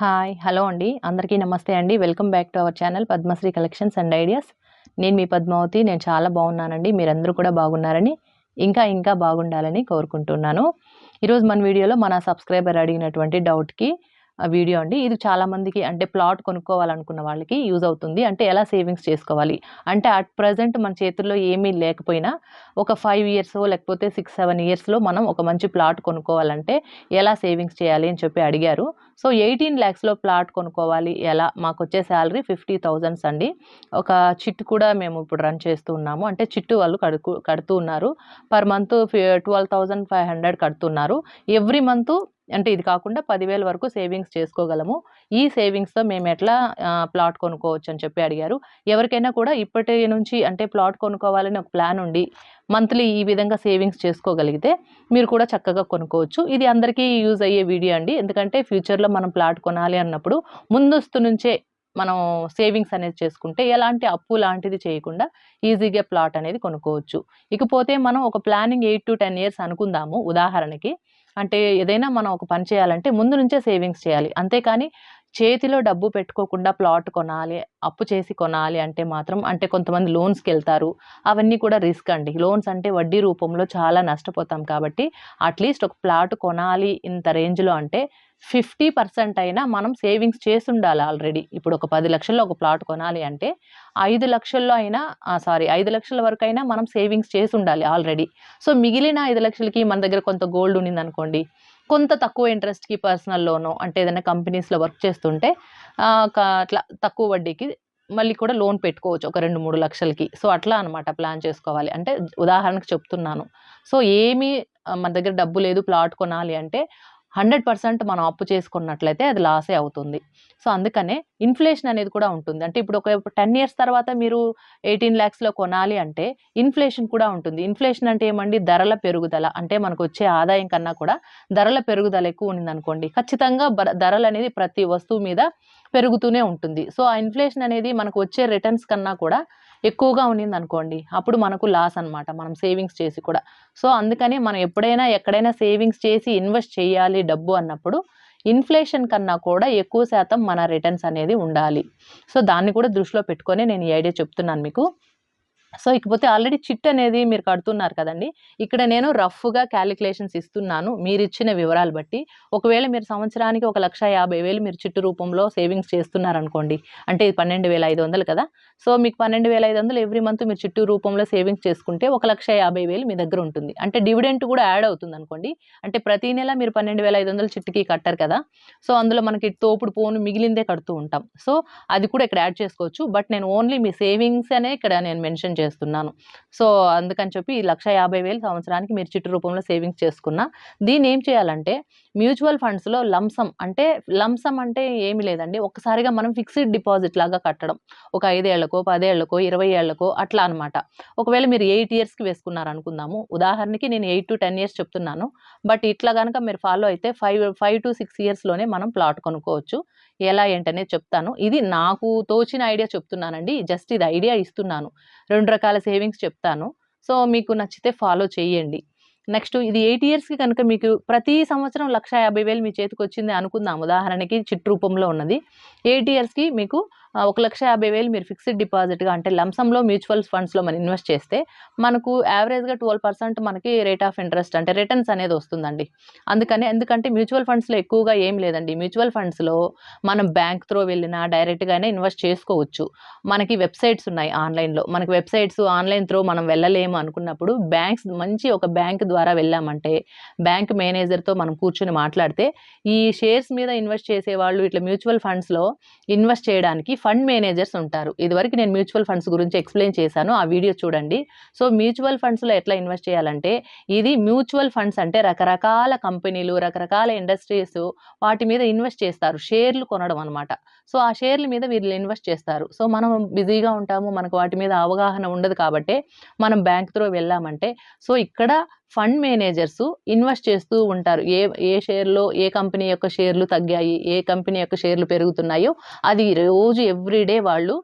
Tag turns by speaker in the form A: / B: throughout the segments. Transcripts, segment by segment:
A: Hi hello అండి. అందరికీ నమస్తే అండి. Welcome back to our channel Padmashri collections and ideas. నేను మీ పద్మావతి. నేను చాలా బాగున్నానండి. మీరందరూ కూడా బాగున్నారని ఇంకా ఇంకా బాగుండాలని కోరుకుంటున్నాను. ఈరోజు మన వీడియోలో మన సబ్స్క్రైబర్ అడిగినటువంటి డౌట్కి వీడియో అండి. ఇది చాలా మందికి అంటే ప్లాట్ కొనుక్కోవాలనుకున్న వాళ్ళకి యూజ్ అవుతుంది. అంటే ఎలా సేవింగ్స్ చేసుకోవాలి? అంటే అట్ ప్రజెంట్ మన చేతుల్లో ఏమీ లేకపోయినా ఒక ఫైవ్ ఇయర్స్ లేకపోతే సిక్స్ సెవెన్ ఇయర్స్లో మనం ఒక మంచి ప్లాట్ కొనుక్కోవాలంటే ఎలా సేవింగ్స్ చేయాలి అని చెప్పి అడిగారు. సో ఎయిటీన్ ల్యాక్స్లో ప్లాట్ కొనుక్కోవాలి. ఎలా? మాకు వచ్చే శాలరీ ఫిఫ్టీ థౌజండ్స్ అండి. ఒక చిట్టు కూడా మేము ఇప్పుడు రన్ చేస్తూ ఉన్నాము. అంటే చిట్టు వాళ్ళు కడుకు కడుతూ ఉన్నారు. Per month twelve thousand five hundred కడుతున్నారు. ఎవ్రీ మంత్ అంటే ఇది కాకుండా పదివేల వరకు సేవింగ్స్ చేసుకోగలము. ఈ సేవింగ్స్తో మేము ఎట్లా ప్లాట్ కొనుక్కోవచ్చు అని చెప్పి అడిగారు. ఎవరికైనా కూడా ఇప్పటి నుంచి అంటే ప్లాట్ కొనుక్కోవాలని ఒక ప్లాన్ ఉండి మంత్లీ ఈ విధంగా సేవింగ్స్ చేసుకోగలిగితే మీరు కూడా చక్కగా కొనుక్కోవచ్చు. ఇది అందరికీ యూజ్ అయ్యే వీడియో అండి. ఎందుకంటే ఫ్యూచర్లో మనం ప్లాట్ కొనాలి అన్నప్పుడు ముందస్తు నుంచే మనం సేవింగ్స్ అనేది చేసుకుంటే ఎలాంటి అప్పు లాంటిది చేయకుండా ఈజీగా ప్లాట్ అనేది కొనుక్కోవచ్చు. ఇకపోతే మనం ఒక planning eight to ten years అనుకుందాము ఉదాహరణకి. అంటే ఏదైనా మనం ఒక పని చేయాలంటే ముందు నుంచే సేవింగ్స్ చేయాలి. అంతేకాని చేతిలో డబ్బు పెట్టుకోకుండా ప్లాట్ కొనాలి అప్పు చేసి కొనాలి అంటే మాత్రం అంటే కొంతమంది లోన్స్కి వెళ్తారు. అవన్నీ కూడా రిస్క్ అండి. లోన్స్ అంటే వడ్డీ రూపంలో చాలా నష్టపోతాం కాబట్టి అట్లీస్ట్ ఒక ప్లాట్ కొనాలి ఇంత రేంజ్లో అంటే ఫిఫ్టీ పర్సెంట్ అయినా మనం సేవింగ్స్ చేసి ఉండాలి ఆల్రెడీ. ఇప్పుడు ఒక పది లక్షల్లో ఒక ప్లాట్ కొనాలి అంటే ఐదు లక్షల్లో అయినా సారీ ఐదు లక్షల వరకు అయినా మనం సేవింగ్స్ చేసి ఉండాలి ఆల్రెడీ. సో మిగిలిన ఐదు లక్షలకి మన దగ్గర కొంత గోల్డ్ ఉండింది అనుకోండి కొంత తక్కువ ఇంట్రెస్ట్కి పర్సనల్ లోను అంటే ఏదైనా కంపెనీస్లో వర్క్ చేస్తుంటే అట్లా తక్కువ వడ్డీకి మళ్ళీ కూడా లోన్ పెట్టుకోవచ్చు ఒక రెండు మూడు లక్షలకి. సో అట్లా అనమాట ప్లాన్ చేసుకోవాలి. అంటే ఉదాహరణకు చెప్తున్నాను. సో ఏమీ మన దగ్గర డబ్బు లేదు ప్లాట్ కొనాలి అంటే హండ్రెడ్ పర్సెంట్ మనం అప్పు చేసుకున్నట్లయితే అది లాసే అవుతుంది. సో అందుకనే ఇన్ఫ్లేషన్ అనేది కూడా ఉంటుంది. అంటే ఇప్పుడు ఒక టెన్ ఇయర్స్ తర్వాత మీరు ఎయిటీన్ ల్యాక్స్లో కొనాలి అంటే ఇన్ఫ్లేషన్ కూడా ఉంటుంది. ఇన్ఫ్లేషన్ అంటే ఏమండి? ధరల పెరుగుదల. అంటే మనకు వచ్చే ఆదాయం కన్నా కూడా ధరల పెరుగుదల ఎక్కువ ఉంది అనుకోండి ఖచ్చితంగా ధరలు అనేది ప్రతి వస్తువు మీద పెరుగుతూనే ఉంటుంది. సో ఆ ఇన్ఫ్లేషన్ అనేది మనకు వచ్చే రిటర్న్స్ కన్నా కూడా ఎక్కువగా ఉన్నింది అనుకోండి అప్పుడు మనకు లాస్ అనమాట మనం సేవింగ్స్ చేసి కూడా. సో అందుకని మనం ఎప్పుడైనా ఎక్కడైనా సేవింగ్స్ చేసి ఇన్వెస్ట్ చేయాలి డబ్బు అన్నప్పుడు ఇన్ఫ్లేషన్ కన్నా కూడా ఎక్కువ శాతం మన రిటర్న్స్ అనేది ఉండాలి. సో దాన్ని కూడా దృష్టిలో పెట్టుకొని నేను ఈ ఐడియా చెప్తున్నాను మీకు. సో ఇకపోతే ఆల్రెడీ చిట్ అనేది మీరు కడుతున్నారు కదండి. ఇక్కడ నేను రఫ్గా క్యాలిక్యులేషన్స్ ఇస్తున్నాను మీరు ఇచ్చిన వివరాలు బట్టి. ఒకవేళ మీరు సంవత్సరానికి ఒక లక్ష యాభై వేలు మీరు చిట్టు రూపంలో సేవింగ్స్ చేస్తున్నారనుకోండి అంటే ఇది పన్నెండు వేల ఐదు వందలు కదా. సో మీకు పన్నెండు వేల ఐదు వందలు ఎవ్రీ మంత్ మీరు చిట్టు రూపంలో సేవింగ్స్ చేసుకుంటే ఒక లక్ష యాభై వేలు మీ దగ్గర ఉంటుంది. అంటే డివిడెంట్ కూడా యాడ్ అవుతుంది అనుకోండి అంటే ప్రతి నెల మీరు పన్నెండు వేల ఐదు వందలు చిట్టుకి కట్టారు కదా. సో అందులో మనకి తోపుడు పోను మిగిలిందే కడుతూ ఉంటాం. సో అది కూడా ఇక్కడ యాడ్ చేసుకోవచ్చు. బట్ నేను ఓన్లీ మీ సేవింగ్స్ అనే ఇక్కడ నేను మెన్షన్ చేస్తున్నాను. సో అందుకని చెప్పి లక్ష యాభై వేలు సంవత్సరానికి మీరు చిట్టు రూపంలో సేవింగ్స్ చేసుకున్నా దీన్ని ఏం చేయాలంటే మ్యూచువల్ ఫండ్స్లో లంసమ్ అంటే లంసమ్ అంటే ఏమి లేదండి. ఒక్కసారిగా మనం ఫిక్స్డ్ డిపాజిట్ లాగా కట్టడం. ఒక ఐదేళ్ళకో పదేళ్ళకో ఇరవై ఏళ్ళకో అట్లా అనమాట ఒకవేళ మీరు ఎయిట్ ఇయర్స్కి వేసుకున్నారు అనుకుందాము ఉదాహరణకి నేను ఎయిట్ టు టెన్ ఇయర్స్ చెప్తున్నాను. బట్ ఇట్లా కనుక మీరు ఫాలో అయితే ఫైవ్ ఫైవ్ టు సిక్స్ ఇయర్స్లోనే మనం ప్లాట్ కొనుక్కోవచ్చు. ఎలా ఏంటనేది చెప్తాను. ఇది నాకు తోచిన ఐడియా చెప్తున్నానండి. జస్ట్ ఇది ఐడియా ఇస్తున్నాను. రెండు రకాల సేవింగ్స్ చెప్తాను. సో మీకు నచ్చితే ఫాలో చేయండి. నెక్స్ట్ ఇది ఎయిట్ ఇయర్స్కి కనుక మీకు ప్రతి సంవత్సరం లక్ష యాభై వేలు మీ చేతికి వచ్చింది అనుకుందాం. ఉదాహరణకి చిట్ రూపంలో ఉన్నది. ఎయిట్ ఇయర్స్కి మీకు ఒక లక్ష యాభై వేలు మీరు ఫిక్స్డ్ డిపాజిట్గా అంటే లంసంలో మ్యూచువల్ ఫండ్స్లో మనం ఇన్వెస్ట్ చేస్తే మనకు యావరేజ్గా ట్వెల్వ్ పర్సెంట్ మనకి రేట్ ఆఫ్ ఇంట్రెస్ట్ అంటే రిటర్న్స్ అనేది వస్తుందండి. అందుకని ఎందుకంటే మ్యూచువల్ ఫండ్స్లో ఎక్కువగా ఏం లేదండి. మ్యూచువల్ ఫండ్స్లో మనం బ్యాంక్ త్రో వెళ్ళినా డైరెక్ట్గానే ఇన్వెస్ట్ చేసుకోవచ్చు. మనకి వెబ్సైట్స్ ఉన్నాయి ఆన్లైన్లో మనకి వెబ్సైట్స్ ఆన్లైన్ త్రో మనం వెళ్ళలేము అనుకున్నప్పుడు బ్యాంక్స్ మంచి ఒక బ్యాంక్ ద్వారా వెళ్ళామంటే బ్యాంక్ మేనేజర్తో మనం కూర్చొని మాట్లాడితే ఈ షేర్స్ మీద ఇన్వెస్ట్ చేసేవాళ్ళు ఇట్లా మ్యూచువల్ ఫండ్స్లో ఇన్వెస్ట్ చేయడానికి ఫండ్ మేనేజర్స్ ఉంటారు. ఇదివరకు నేను మ్యూచువల్ ఫండ్స్ గురించి ఎక్స్ప్లెయిన్ చేశాను. ఆ వీడియో చూడండి. సో మ్యూచువల్ ఫండ్స్లో ఎట్లా ఇన్వెస్ట్ చేయాలంటే ఇది మ్యూచువల్ ఫండ్స్ అంటే రకరకాల కంపెనీలు రకరకాల ఇండస్ట్రీస్ వాటి మీద ఇన్వెస్ట్ చేస్తారు. షేర్లు కొనడం అనమాట సో ఆ షేర్ల మీద వీళ్ళు ఇన్వెస్ట్ చేస్తారు. సో మనం బిజీగా ఉంటాము మనకు వాటి మీద అవగాహన ఉండదు కాబట్టి మనం బ్యాంక్ త్రో వెళ్ళామంటే సో ఇక్కడ ఫండ్ మేనేజర్స్ ఇన్వెస్ట్ చేస్తూ ఉంటారు. ఏ ఏ షేర్లో ఏ కంపెనీ యొక్క షేర్లు తగ్గాయి ఏ కంపెనీ యొక్క షేర్లు పెరుగుతున్నాయో అది రోజు ఎవ్రీడే వాళ్ళు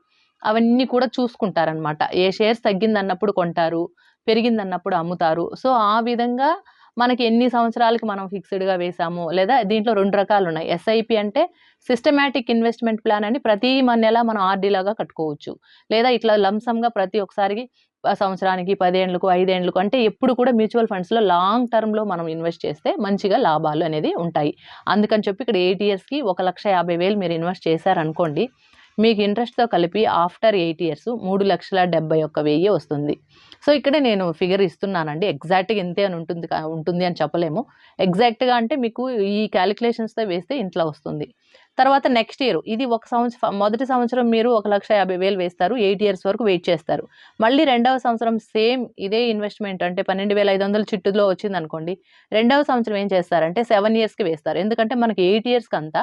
A: అవన్నీ కూడా చూసుకుంటారనమాట ఏ షేర్స్ తగ్గిందన్నప్పుడు కొంటారు పెరిగిందన్నప్పుడు అమ్ముతారు. సో ఆ విధంగా మనకి ఎన్ని సంవత్సరాలకి మనం ఫిక్స్డ్గా వేసాము లేదా దీంట్లో రెండు రకాలు ఉన్నాయి ఎస్ఐపి అంటే సిస్టమేటిక్ ఇన్వెస్ట్మెంట్ ప్లాన్ అని ప్రతి మన నెల మనం ఆర్డీ లాగా కట్టుకోవచ్చు. లేదా ఇట్లా లంసంగా ప్రతి ఒక్కసారికి సంవత్సరానికి పదేండ్లకు ఐదేండ్లకు అంటే ఎప్పుడు కూడా మ్యూచువల్ ఫండ్స్లో లాంగ్ టర్మ్లో మనం ఇన్వెస్ట్ చేస్తే మంచిగా లాభాలు అనేది ఉంటాయి. అందుకని చెప్పి ఇక్కడ ఏటీఎస్కి ఒక లక్ష యాభై వేలు మీరు ఇన్వెస్ట్ చేశారనుకోండి మీకు ఇంట్రెస్ట్తో కలిపి ఆఫ్టర్ ఎయిట్ ఇయర్స్ మూడు లక్షల డెబ్బై ఒక్క వెయ్యి వస్తుంది. సో ఇక్కడ నేను ఫిగర్ ఇస్తున్నానండి. ఎగ్జాక్ట్గా ఇంతే అని ఉంటుంది ఉంటుంది అని చెప్పలేము. ఎగ్జాక్ట్గా అంటే మీకు ఈ క్యాలిక్యులేషన్స్తో వేస్తే ఇంట్లో వస్తుంది. తర్వాత నెక్స్ట్ ఇయర్ ఇది ఒక సంవత్సరం మొదటి సంవత్సరం మీరు ఒక లక్ష యాభై వేలు వేస్తారు. ఎయిట్ ఇయర్స్ వరకు వెయిట్ చేస్తారు. మళ్ళీ రెండవ సంవత్సరం సేమ్ ఇదే ఇన్వెస్ట్మెంట్ అంటే పన్నెండు వేల ఐదు వందల చిట్టులో వచ్చింది అనుకోండి రెండవ సంవత్సరం ఏం చేస్తారంటే సెవెన్ ఇయర్స్కి వేస్తారు. ఎందుకంటే మనకి ఎయిట్ ఇయర్స్కి అంతా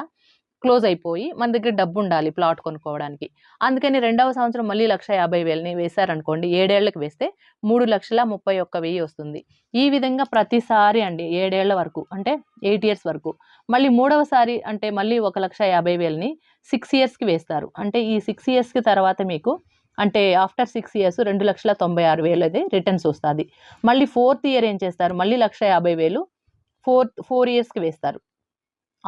A: క్లోజ్ అయిపోయి మన దగ్గర డబ్బు ఉండాలి ప్లాట్ కొనుక్కోవడానికి. అందుకని రెండవ సంవత్సరం మళ్ళీ లక్ష యాభై వేలని వేశారనుకోండి ఏడేళ్ళకు వేస్తే మూడు లక్షల ముప్పై ఒక్క వెయ్యి వస్తుంది. ఈ విధంగా ప్రతిసారి అండి ఏడేళ్ళ వరకు అంటే ఎయిట్ ఇయర్స్ వరకు మళ్ళీ మూడవసారి అంటే మళ్ళీ ఒక లక్ష యాభై వేలని సిక్స్ ఇయర్స్కి వేస్తారు. అంటే ఈ సిక్స్ ఇయర్స్కి తర్వాత మీకు అంటే ఆఫ్టర్ సిక్స్ ఇయర్స్ రెండు లక్షల తొంభై ఆరు వేలు అది రిటర్న్స్ వస్తుంది. మళ్ళీ ఫోర్త్ ఇయర్ ఏం చేస్తారు? మళ్ళీ లక్ష యాభై వేలు ఫోర్త్ ఫోర్ ఇయర్స్కి వేస్తారు.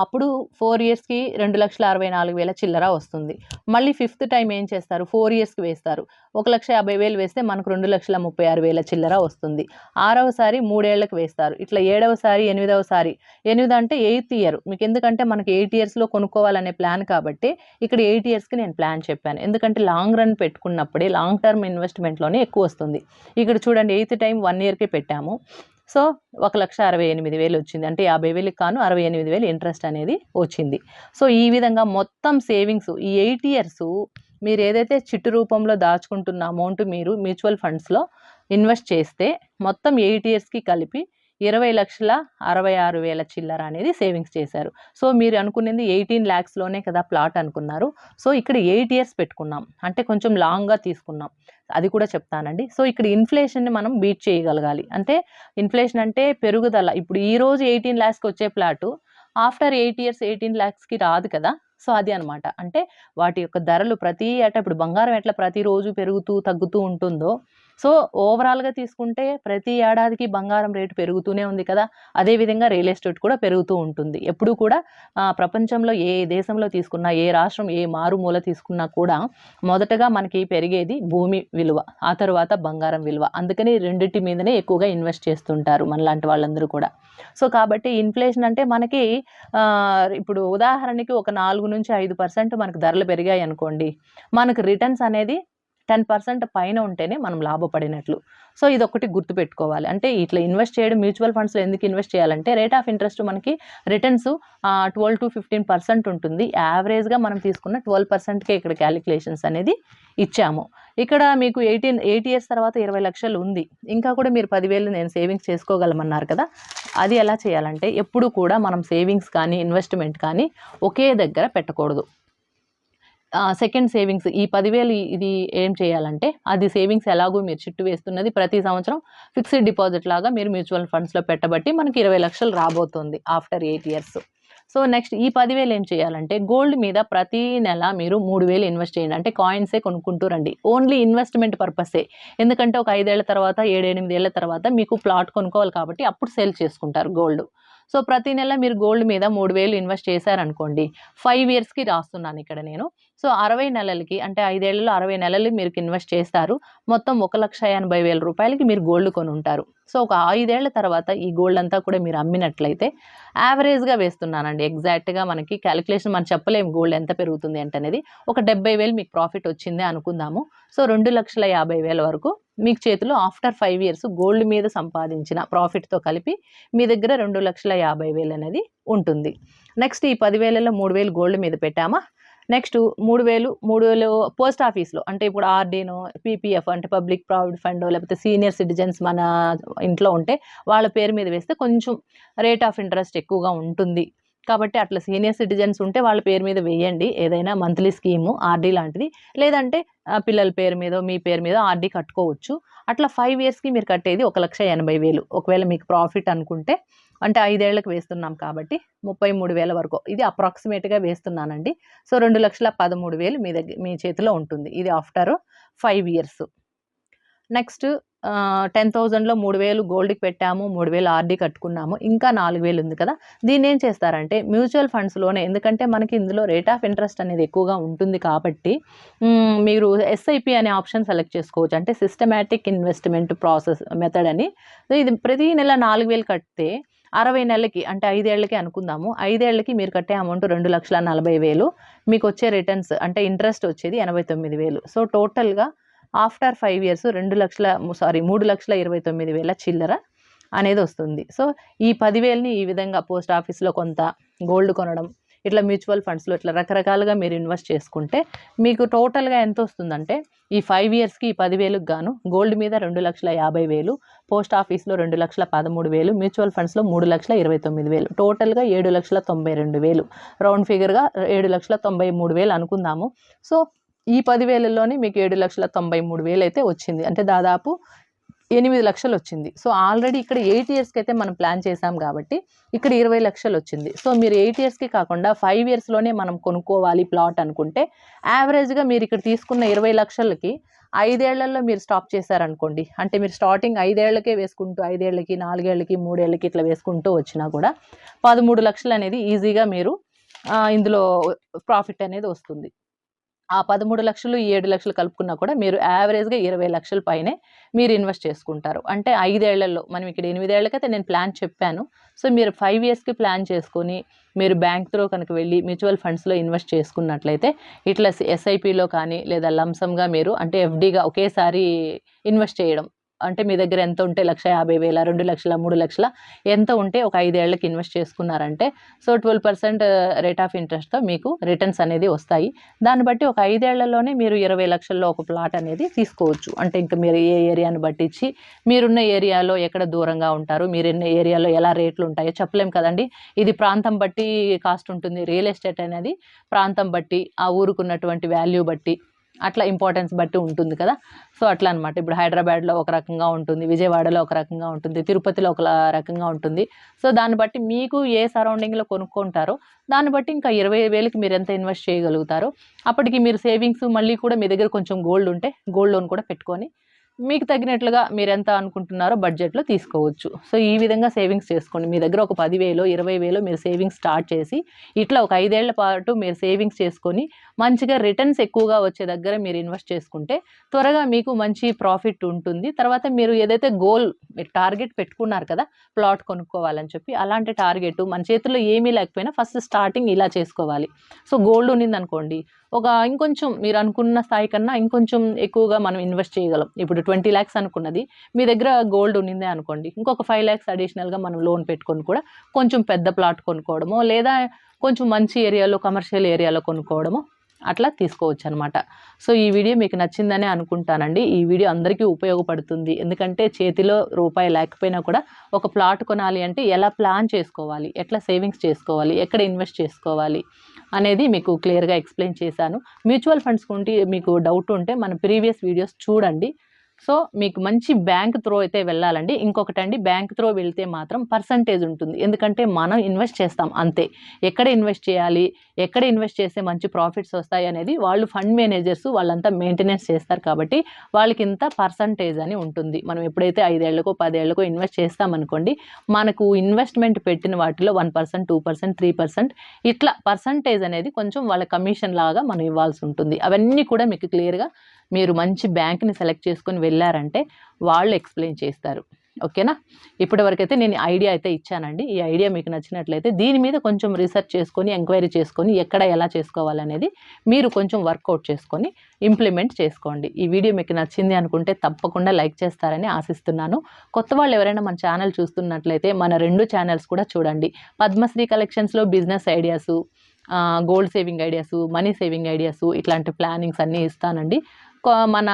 A: అప్పుడు ఫోర్ ఇయర్స్కి రెండు లక్షల అరవై నాలుగు వేల చిల్లర వస్తుంది. మళ్ళీ ఫిఫ్త్ టైం ఏం చేస్తారు? ఫోర్ ఇయర్స్కి వేస్తారు. ఒక లక్ష యాభై వేలు వేస్తే మనకు రెండు లక్షల ముప్పై ఆరు వేల చిల్లర వస్తుంది. ఆరవసారి మూడేళ్ళకు వేస్తారు. ఇట్లా ఏడవసారి ఎనిమిదవసారి. ఎనిమిది అంటే ఎయిత్ ఇయర్ మీకు ఎందుకంటే మనకి ఎయిట్ ఇయర్స్లో కొనుక్కోవాలనే ప్లాన్ కాబట్టి ఇక్కడ ఎయిట్ ఇయర్స్కి నేను ప్లాన్ చెప్పాను. ఎందుకంటే లాంగ్ రన్ పెట్టుకున్నప్పుడే లాంగ్ టర్మ్ ఇన్వెస్ట్మెంట్లోనే ఎక్కువ వస్తుంది. ఇక్కడ చూడండి ఎయిత్ టైం వన్ ఇయర్కి పెట్టాము. సో ఒక లక్ష అరవై ఎనిమిది వేలు వచ్చింది. అంటే యాభై వేలకు కాను అరవై ఎనిమిది వేలు ఇంట్రెస్ట్ అనేది వచ్చింది. సో ఈ విధంగా మొత్తం సేవింగ్స్ ఈ ఎయిట్ ఇయర్స్ మీరు ఏదైతే చిట్టు రూపంలో దాచుకుంటున్న అమౌంట్ మీరు మ్యూచువల్ ఫండ్స్లో ఇన్వెస్ట్ చేస్తే మొత్తం ఎయిట్ ఇయర్స్కి కలిపి ఇరవై లక్షల అరవై ఆరు వేల చిల్లర అనేది సేవింగ్స్ చేశారు. సో మీరు అనుకునేది ఎయిటీన్ ల్యాక్స్లోనే కదా ప్లాట్ అనుకున్నారు. సో ఇక్కడ ఎయిట్ ఇయర్స్ పెట్టుకున్నాం. అంటే కొంచెం లాంగ్గా తీసుకున్నాం. అది కూడా చెప్తానండి. సో ఇక్కడ ఇన్ఫ్లేషన్ని మనం బీట్ చేయగలగాలి. అంటే ఇన్ఫ్లేషన్ అంటే పెరుగుదల. ఇప్పుడు ఈ రోజు ఎయిటీన్ ల్యాక్స్కి వచ్చే plot after eight years eighteen ల్యాక్స్కి రాదు కదా. సో అది అనమాట అంటే వాటి యొక్క ధరలు ప్రతి ఏటా ఇప్పుడు బంగారం ఎట్లా ప్రతిరోజు పెరుగుతూ తగ్గుతూ ఉంటుందో సో ఓవరాల్గా తీసుకుంటే ప్రతి ఏడాదికి బంగారం రేటు పెరుగుతూనే ఉంది కదా! అదేవిధంగా రియల్ ఎస్టేట్ కూడా పెరుగుతూ ఉంటుంది. ఎప్పుడూ కూడా ప్రపంచంలో ఏ దేశంలో తీసుకున్నా ఏ రాష్ట్రం ఏ మారుమూల తీసుకున్నా కూడా మొదటగా మనకి పెరిగేది భూమి విలువ ఆ తర్వాత బంగారం విలువ. అందుకని రెండింటి మీదనే ఎక్కువగా ఇన్వెస్ట్ చేస్తుంటారు మనలాంటి వాళ్ళందరూ కూడా. సో కాబట్టి ఇన్ఫ్లేషన్ అంటే మనకి ఇప్పుడు ఉదాహరణకి ఒక నాలుగు నుంచి ఐదు పర్సెంట్ మనకు ధరలు పెరిగాయి అనుకోండి మనకు రిటర్న్స్ అనేది టెన్ పర్సెంట్ పైన ఉంటేనే మనం లాభపడినట్లు. సో ఇది ఒకటి గుర్తుపెట్టుకోవాలి. అంటే ఇట్లా ఇన్వెస్ట్ చేయడం మ్యూచువల్ ఫండ్స్లో ఎందుకు ఇన్వెస్ట్ చేయాలంటే రేట్ ఆఫ్ ఇంట్రెస్ట్ మనకి returns twelve to fifteen percent ఉంటుంది. యావరేజ్గా మనం తీసుకున్న ట్వెల్వ్ పర్సెంట్కే ఇక్కడ క్యాలిక్యులేషన్స్ అనేది ఇచ్చాము. ఇక్కడ మీకు ఎయిటీన్ ఎయిట్ ఇయర్స్ తర్వాత ఇరవై లక్షలు ఉంది. ఇంకా కూడా మీరు పదివేలు నేను సేవింగ్స్ చేసుకోగలమన్నారు కదా. అది ఎలా చేయాలంటే ఎప్పుడు కూడా మనం సేవింగ్స్ కానీ ఇన్వెస్ట్మెంట్ కానీ ఒకే దగ్గర పెట్టకూడదు. సెకండ్ సేవింగ్స్ ఈ పదివేలు ఇది ఏం చేయాలంటే అది సేవింగ్స్ ఎలాగో మీరు చిట్టు వేస్తున్నది ప్రతి సంవత్సరం ఫిక్స్డ్ డిపాజిట్ లాగా మీరు మ్యూచువల్ ఫండ్స్లో పెట్టబట్టి మనకి ఇరవై లక్షలు రాబోతుంది after eight years so next ఈ పదివేలు ఏం చేయాలంటే గోల్డ్ మీద ప్రతి నెల మీరు మూడు వేలు ఇన్వెస్ట్ చేయండి. అంటే కాయిన్సే కొనుక్కుంటూ రండి. ఓన్లీ ఇన్వెస్ట్మెంట్ పర్పసే ఎందుకంటే ఒక ఐదేళ్ళ తర్వాత ఏడెనిమిది ఏళ్ళ తర్వాత మీకు ప్లాట్ కొనుక్కోవాలి కాబట్టి అప్పుడు సేల్ చేసుకుంటారు గోల్డ్ సో ప్రతి నెల మీరు గోల్డ్ మీద మూడు వేలు ఇన్వెస్ట్ చేశారనుకోండి ఫైవ్ ఇయర్స్కి రాస్తున్నాను ఇక్కడ నేను. సో అరవై నెలలకి అంటే ఐదేళ్ళలో అరవై నెలలు మీరు ఇన్వెస్ట్ చేస్తారు. మొత్తం ఒక లక్ష ఎనభై వేల రూపాయలకి మీరు గోల్డ్ కొని ఉంటారు సో ఒక ఐదేళ్ళ తర్వాత ఈ గోల్డ్ అంతా కూడా మీరు అమ్మినట్లయితే యావరేజ్గా వేస్తున్నానండి. ఎగ్జాక్ట్గా మనకి క్యాలిక్యులేషన్ మనం చెప్పలేము గోల్డ్ ఎంత పెరుగుతుంది అంటే అనేది ఒక డెబ్బై వేలు మీకు ప్రాఫిట్ వచ్చింది అనుకుందాము. సో రెండు లక్షల యాభై వేల వరకు మీకు చేతిలో ఆఫ్టర్ ఫైవ్ ఇయర్స్ గోల్డ్ మీద సంపాదించిన ప్రాఫిట్తో కలిపి మీ దగ్గర రెండు లక్షల యాభై వేలు అనేది ఉంటుంది. నెక్స్ట్ ఈ పదివేలలో మూడు వేలు గోల్డ్ మీద పెట్టామా? నెక్స్ట్ మూడు వేలు మూడు వేలు పోస్ట్ ఆఫీస్లో అంటే ఇప్పుడు ఆర్డీనో పీపీఎఫ్ అంటే పబ్లిక్ ప్రావిడెంట్ ఫండ్ లేకపోతే సీనియర్ సిటిజన్స్ మన ఇంట్లో ఉంటే వాళ్ళ పేరు మీద వేస్తే కొంచెం రేట్ ఆఫ్ ఇంట్రెస్ట్ ఎక్కువగా ఉంటుంది. కాబట్టి అట్లా సీనియర్ సిటిజన్స్ ఉంటే వాళ్ళ పేరు మీద వేయండి. ఏదైనా మంత్లీ స్కీము ఆర్డీ లాంటిది. లేదంటే పిల్లల పేరు మీద మీ పేరు మీద ఆర్డీ కట్టుకోవచ్చు. అట్లా ఫైవ్ ఇయర్స్కి మీరు కట్టేది ఒక లక్ష ఎనభై వేలు. ఒకవేళ మీకు ప్రాఫిట్ అనుకుంటే అంటే ఐదేళ్ళకు వేస్తున్నాం కాబట్టి ముప్పై మూడు వేల వరకు. ఇది అప్రాక్సిమేట్గా వేస్తున్నానండి. సో రెండు లక్షల పదమూడు వేలు మీ దగ్గర మీ చేతిలో ఉంటుంది. ఇది after five years. Next ten థౌజండ్లో మూడు వేలు గోల్డ్కి పెట్టాము మూడు వేలు ఆర్డీ కట్టుకున్నాము ఇంకా నాలుగు వేలు ఉంది కదా. దీన్ని ఏం చేస్తారంటే మ్యూచువల్ ఫండ్స్లోనే ఎందుకంటే మనకి ఇందులో రేట్ ఆఫ్ ఇంట్రెస్ట్ అనేది ఎక్కువగా ఉంటుంది కాబట్టి మీరు ఎస్ఐపి అనే ఆప్షన్ సెలెక్ట్ చేసుకోవచ్చు. అంటే సిస్టమేటిక్ ఇన్వెస్ట్మెంట్ ప్రాసెస్ మెథడ్ అని. ఇది ప్రతి నెల నాలుగు వేలు కడితే అరవై నెలలకి అంటే ఐదేళ్ళకి అనుకుందాము ఐదేళ్ళకి మీరు కట్టే అమౌంట్ రెండు లక్షల నలభై వేలు మీకు వచ్చే రిటర్న్స్ అంటే ఇంట్రెస్ట్ వచ్చేది ఎనభై తొమ్మిది వేలు. సో టోటల్గా ఆఫ్టర్ ఫైవ్ ఇయర్స్ రెండు లక్షల సారీ మూడు లక్షల ఇరవై తొమ్మిది వేల చిల్లర అనేది వస్తుంది. సో ఈ పదివేలని ఈ విధంగా పోస్ట్ ఆఫీస్లో కొంత గోల్డ్ కొనడం ఇట్లా మ్యూచువల్ ఫండ్స్లో ఇట్లా రకరకాలుగా మీరు ఇన్వెస్ట్ చేసుకుంటే మీకు టోటల్గా ఎంత వస్తుందంటే ఈ ఫైవ్ ఇయర్స్కి ఈ పదివేలకు గాను గోల్డ్ మీద రెండు లక్షల యాభై వేలు పోస్ట్ ఆఫీస్లో రెండు లక్షల పదమూడు వేలు మ్యూచువల్ ఫండ్స్లో మూడు లక్షల ఇరవై తొమ్మిది వేలు టోటల్గా ఏడు లక్షల తొంభై రెండు వేలు. రౌండ్ ఫిగర్గా ఏడు లక్షల తొంభై మూడు వేలు అనుకుందాము. సో ఈ పదివేలలోనే మీకు ఏడు లక్షల తొంభై మూడు వేలు అయితే వచ్చింది. అంటే దాదాపు ఎనిమిది లక్షలు వచ్చింది. సో ఆల్రెడీ ఇక్కడ ఎయిట్ ఇయర్స్కి అయితే మనం ప్లాన్ చేసాం కాబట్టి ఇక్కడ ఇరవై లక్షలు వచ్చింది. సో మీరు ఎయిట్ ఇయర్స్కి కాకుండా ఫైవ్ ఇయర్స్లోనే మనం కొనుక్కోవాలి ప్లాట్ అనుకుంటే యావరేజ్గా మీరు ఇక్కడ తీసుకున్న ఇరవై లక్షలకి ఐదేళ్ళలో మీరు స్టాప్ చేశారనుకోండి. అంటే మీరు స్టార్టింగ్ ఐదేళ్ళకే వేసుకుంటూ ఐదేళ్ళకి నాలుగేళ్ళకి మూడేళ్ళకి ఇట్లా వేసుకుంటూ వచ్చినా కూడా పదమూడు లక్షలు అనేది ఈజీగా మీరు ఇందులో ప్రాఫిట్ అనేది వస్తుంది. ఆ పదమూడు లక్షలు ఏడు లక్షలు కలుపుకున్నా కూడా మీరు యావరేజ్గా ఇరవై లక్షల పైనే మీరు ఇన్వెస్ట్ చేసుకుంటారు. అంటే ఐదేళ్ళలో మనం ఇక్కడ ఎనిమిదేళ్ళకైతే నేను ప్లాన్ చెప్పాను. సో మీరు ఫైవ్ ఇయర్స్కి ప్లాన్ చేసుకొని మీరు బ్యాంక్ త్రో కనుక వెళ్ళి మ్యూచువల్ ఫండ్స్లో ఇన్వెస్ట్ చేసుకున్నట్లయితే ఇట్లా ఎస్ఐపిలో కానీ లేదా లంసమ్గా మీరు అంటే ఎఫ్డీగా ఒకేసారి ఇన్వెస్ట్ చేయడం అంటే మీ దగ్గర ఎంత ఉంటే లక్ష యాభై వేల రెండు లక్షల మూడు లక్షల ఎంత ఉంటే ఒక ఐదేళ్ళకి ఇన్వెస్ట్ చేసుకున్నారంటే so twelve percent rate of ఇంట్రెస్ట్తో మీకు రిటర్న్స్ అనేది వస్తాయి. దాన్ని బట్టి ఒక ఐదేళ్ళలోనే మీరు ఇరవై లక్షల్లో ఒక ప్లాట్ అనేది తీసుకోవచ్చు. అంటే ఇంకా మీరు ఏ ఏరియాను బట్టించి మీరున్న ఏరియాలో ఎక్కడ దూరంగా ఉంటారు మీరున్న ఏరియాలో ఎలా రేట్లు ఉంటాయో చెప్పలేం కదండి. ఇది ప్రాంతం బట్టి కాస్ట్ ఉంటుంది. రియల్ ఎస్టేట్ అనేది ప్రాంతం బట్టి ఆ ఊరుకున్నటువంటి వాల్యూ బట్టి అట్లా ఇంపార్టెన్స్ బట్టి ఉంటుంది కదా. సో అట్లా అనమాట ఇప్పుడు హైదరాబాద్లో ఒక రకంగా ఉంటుంది విజయవాడలో ఒక రకంగా ఉంటుంది తిరుపతిలో ఒక రకంగా ఉంటుంది. సో దాన్ని బట్టి మీకు ఏ సరౌండింగ్లో కొనుక్కుంటారో దాన్ని బట్టి ఇంకా ఇరవై వేలకి మీరు ఎంత ఇన్వెస్ట్ చేయగలుగుతారో అప్పటికి మీరు సేవింగ్స్ మళ్ళీ కూడా మీ దగ్గర కొంచెం గోల్డ్ ఉంటే గోల్డ్ లోన్ కూడా పెట్టుకొని మీకు తగినట్లుగా మీరు ఎంత అనుకుంటున్నారో బడ్జెట్లో తీసుకోవచ్చు. సో ఈ విధంగా సేవింగ్స్ చేసుకోండి. మీ దగ్గర ఒక పదివేలు ఇరవై వేలు మీరు సేవింగ్స్ స్టార్ట్ చేసి ఇట్లా ఒక ఐదేళ్ళ పాటు మీరు సేవింగ్స్ చేసుకొని మంచిగా రిటర్న్స్ ఎక్కువగా వచ్చే దగ్గర మీరు ఇన్వెస్ట్ చేసుకుంటే త్వరగా మీకు మంచి ప్రాఫిట్ ఉంటుంది. తర్వాత మీరు ఏదైతే గోల్ టార్గెట్ పెట్టుకున్నారు కదా ప్లాట్ కొనుక్కోవాలని చెప్పి అలాంటి టార్గెట్ మన చేతుల్లో ఏమీ లేకపోయినా ఫస్ట్ స్టార్టింగ్ ఇలా చేసుకోవాలి. సో గోల్డ్ ఉన్నింది అనుకోండి ఒక ఇంకొంచెం మీరు అనుకున్న స్థాయి కన్నా ఇంకొంచెం ఎక్కువగా మనం ఇన్వెస్ట్ చేయగలం. ఇప్పుడు ట్వంటీ ల్యాక్స్ అనుకున్నది. మీ దగ్గర గోల్డ్ ఉన్నిందే అనుకోండి. ఇంకొక ఫైవ్ ల్యాక్స్ అడిషనల్గా మనం లోన్ పెట్టుకొని కూడా కొంచెం పెద్ద ప్లాట్ కొనుక్కోవడమో లేదా కొంచెం మంచి ఏరియాలో కమర్షియల్ ఏరియాలో కొనుక్కోవడమో అట్లా తీసుకోవచ్చు అనమాట సో ఈ వీడియో మీకు నచ్చిందనే అనుకుంటానండి. ఈ వీడియో అందరికీ ఉపయోగపడుతుంది. ఎందుకంటే చేతిలో రూపాయి లేకపోయినా కూడా ఒక ప్లాట్ కొనాలి అంటే ఎలా ప్లాన్ చేసుకోవాలి? ఎట్లా సేవింగ్స్ చేసుకోవాలి? ఎక్కడ ఇన్వెస్ట్ చేసుకోవాలి? అనేది మీకు క్లియర్గా ఎక్స్ప్లెయిన్ చేశాను. మ్యూచువల్ ఫండ్స్ ఉంటే మీకు డౌట్ ఉంటే మన ప్రీవియస్ వీడియోస్ చూడండి. సో మీకు మంచి బ్యాంక్ త్రో అయితే వెళ్ళాలండి. ఇంకొకటి అండి బ్యాంక్ త్రో వెళ్తే మాత్రం పర్సంటేజ్ ఉంటుంది. ఎందుకంటే మనం ఇన్వెస్ట్ చేస్తాం అంతే. ఎక్కడ ఇన్వెస్ట్ చేయాలి ఎక్కడ ఇన్వెస్ట్ చేస్తే మంచి ప్రాఫిట్స్ వస్తాయి అనేది వాళ్ళు ఫండ్ మేనేజర్స్ వాళ్ళంతా మెయింటెనెన్స్ చేస్తారు కాబట్టి వాళ్ళకి ఇంత పర్సంటేజ్ అని ఉంటుంది. మనం ఎప్పుడైతే ఐదేళ్ళకో పదేళ్ళకో ఇన్వెస్ట్ చేస్తామనుకోండి మనకు ఇన్వెస్ట్మెంట్ పెట్టిన వాటిలో one percent two percent three percent ఇట్లా పర్సంటేజ్ అనేది కొంచెం వాళ్ళ కమిషన్ లాగా మనం ఇవ్వాల్సి ఉంటుంది. అవన్నీ కూడా మీకు క్లియర్గా మీరు మంచి బ్యాంక్ని సెలెక్ట్ చేసుకొని వెళ్ళారంటే వాళ్ళు ఎక్స్ప్లెయిన్ చేస్తారు. ఓకేనా? ఇప్పటి వరకైతే నేను ఐడియా అయితే ఇచ్చానండి. ఈ ఐడియా మీకు నచ్చినట్లయితే దీని మీద కొంచెం రీసెర్చ్ చేసుకొని ఎంక్వైరీ చేసుకొని ఎక్కడ ఎలా చేసుకోవాలనేది మీరు కొంచెం వర్కౌట్ చేసుకొని ఇంప్లిమెంట్ చేసుకోండి. ఈ వీడియో మీకు నచ్చింది అనుకుంటే తప్పకుండా లైక్ చేస్తారని ఆశిస్తున్నాను. కొత్త వాళ్ళు ఎవరైనా మన ఛానల్ చూస్తున్నట్లయితే మన రెండు ఛానల్స్ కూడా చూడండి. పద్మశ్రీ కలెక్షన్స్లో business ideas gold saving ideas money saving ideas ఇట్లాంటి ప్లానింగ్స్ అన్నీ ఇస్తానండి. మన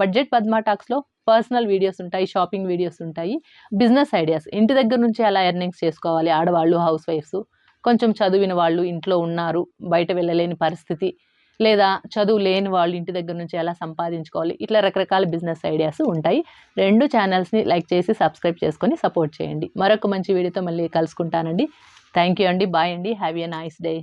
A: బడ్జెట్ పద్మా టాక్స్లో పర్సనల్ వీడియోస్ ఉంటాయి షాపింగ్ వీడియోస్ ఉంటాయి బిజినెస్ ఐడియాస్ ఇంటి దగ్గర నుంచి ఎలా ఎర్నింగ్స్ చేసుకోవాలి? ఆడవాళ్ళు హౌస్ వైఫ్స్ కొంచెం చదివిన వాళ్ళు ఇంట్లో ఉన్నారు బయట వెళ్ళలేని పరిస్థితి. లేదా చదువు లేని వాళ్ళు ఇంటి దగ్గర నుంచి ఎలా సంపాదించుకోవాలి? ఇట్లా రకరకాల బిజినెస్ ఐడియాస్ ఉంటాయి. రెండు ఛానల్స్ని లైక్ చేసి సబ్స్క్రైబ్ చేసుకొని సపోర్ట్ చేయండి. మరొక మంచి వీడియోతో మళ్ళీ కలుసుకుంటానండి. థ్యాంక్ యూ అండి. బాయ్ అండి. Have a nice day